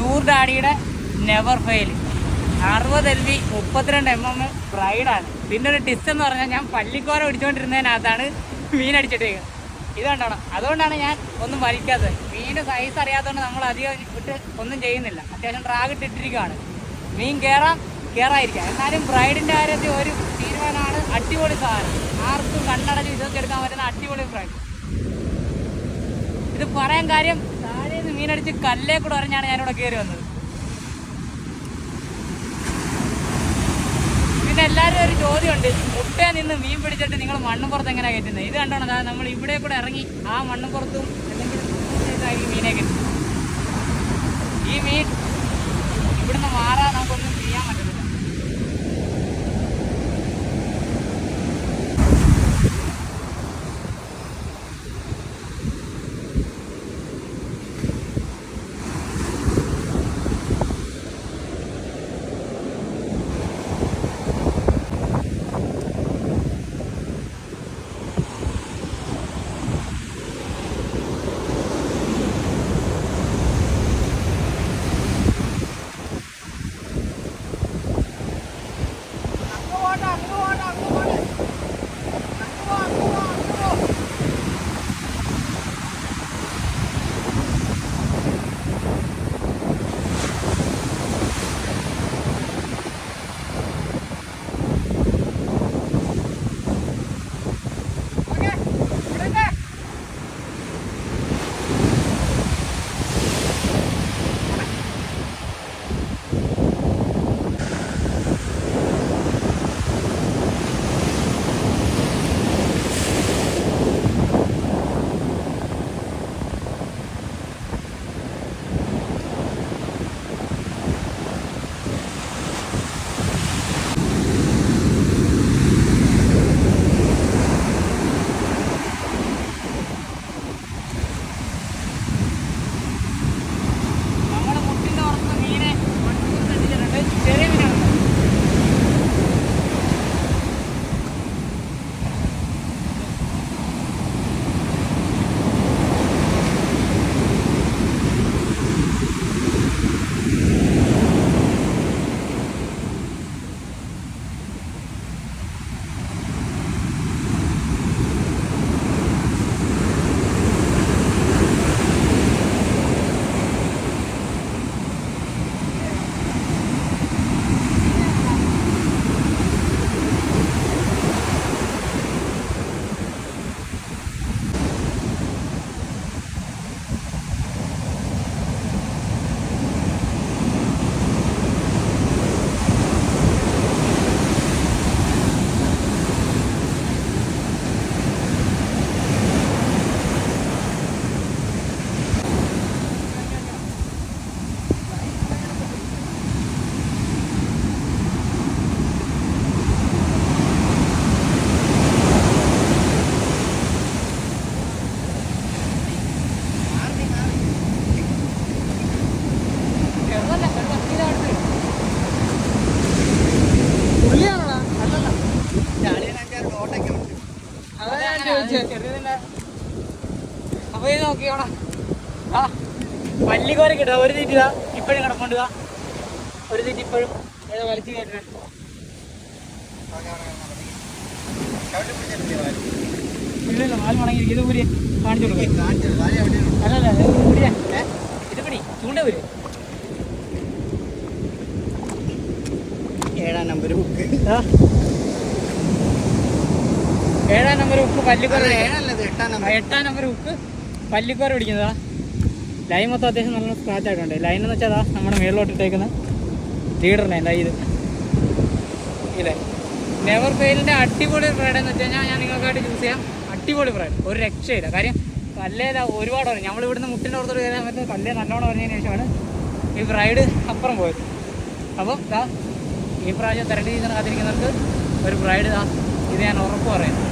നൂർ ഡാഡിയുടെ never fail അറുപത് L V മുപ്പത്തിരണ്ട് എം എം ബ്രൈഡാണ് പിന്നെ ഒരു ടിസ്റ്റ് എന്ന് പറഞ്ഞാൽ ഞാൻ പള്ളിക്കോര പിടിച്ചുകൊണ്ടിരുന്നതിനകത്താണ് മീൻ അടിച്ചിട്ടേക്കുന്നത്. ഇതുകൊണ്ടാണ് അതുകൊണ്ടാണ് ഞാൻ ഒന്നും വലിക്കാത്തത്. മീന് സൈസ് അറിയാത്തതുകൊണ്ട് നമ്മൾ അധികം ഇട്ട് ഒന്നും ചെയ്യുന്നില്ല. അത്യാവശ്യം ട്രാഗ് ഇട്ടിട്ടിരിക്കുകയാണ് മീൻ കയറാം കയറായിരിക്കാം എന്നാലും ബ്രൈഡിന്റെ കാര്യത്തിൽ ഒരു തീരുമാനമാണ് അടിപൊളി സാധനം. ആർക്കും കണ്ണടച്ച് ഇതൊക്കെ എടുക്കാൻ പറ്റുന്ന അടിപൊളി ബ്രൈഡ് ഇത് പറയാൻ കാര്യം മീനടിച്ച് കല്ലേ കൂടെ അറിഞ്ഞാണ് ഞാനിവിടെ കയറി വന്നത്. പിന്നെ എല്ലാവരും ഒരു ചോദ്യമുണ്ട്. മുട്ടയിൽ നിന്ന് മീൻ പിടിച്ചിട്ട് നിങ്ങൾ മണ്ണുപുറത്ത് എങ്ങനെയാണ് കയറ്റുന്നത്? ഇത് കണ്ടോണം നമ്മൾ ഇവിടെ കൂടെ ഇറങ്ങി ആ മണ്ണുപുറത്തും ചെയ്തായിരിക്കും മീനെ കയറ്റുന്നത് ഈ മീൻ ഇവിടുന്ന് മാറാൻ നമുക്കൊന്നും ചെയ്യാൻ പറ്റത്തില്ല നമ്മുടെ അപ്പൊ ഇത് നോക്കിയോടാ ആ പല്ലിക്കോര കിട്ടാ ഒരു തീറ്റി ഇതാ ഇപ്പോഴും കിടപ്പുണ്ട് ഇതാ ഒരു തീറ്റി ഇപ്പോഴും ഏതോ വലിച്ചു കയറ്റുന്നത് ഇല്ലല്ലോ നാല് മടങ്ങി ഇത് ഊരി കാണിച്ചു കൊടുക്കും അല്ലല്ല ഇത് ഊരിയാ ഇത് പിടി ചൂണ്ട ഊര് ഏഴാം നമ്പർ ബുക്ക് ആ. ഏഴാം നമ്പർ ഉപ്പ് ഏഴല്ലത് എട്ടാം നമ്പർ ഉപ്പ് പല്ലിക്കോര പിടിക്കുന്നതാ. ലൈൻ മൊത്തം അത്യാവശ്യം നല്ല സ്ക്രാച്ച് ആയിട്ടുണ്ട്. ലൈൻ എന്ന് വെച്ചാൽ അതാ നമ്മുടെ മേളിലോട്ട് ഇട്ടേക്കുന്ന. ലീഡറിനെ എന്താ ഇത്. ഇല്ലേ? നെവർ ഫെയിലിന്റെ അടിപൊളി ബ്രൈഡ് എന്ന് വെച്ച് കഴിഞ്ഞാൽ ഞാൻ നിങ്ങൾക്കായിട്ട് ചൂസ് ചെയ്യാം. അടിപൊളി ബ്രൈഡ് ഒരു രക്ഷയില്ല. കാര്യം കല്ലേല ഒരുപാട് പറഞ്ഞു. നമ്മൾ ഇവിടുന്ന് മുട്ടിന്റെ ഓർത്തോട് കയറാൻ പറ്റുന്ന കല്ലേ നല്ലോണം പറഞ്ഞതിന് ശേഷമാണ് ഈ ബ്രൈഡ് അപ്പുറം പോയത്. അപ്പം ഈ പ്രാവശ്യം തിരണ്ടി സീസൺ കാത്തിരിക്കുന്നവർക്ക് ഒരു ബ്രൈഡ് ദാ ഇത് ഞാൻ ഉറപ്പ് പറയുന്നു.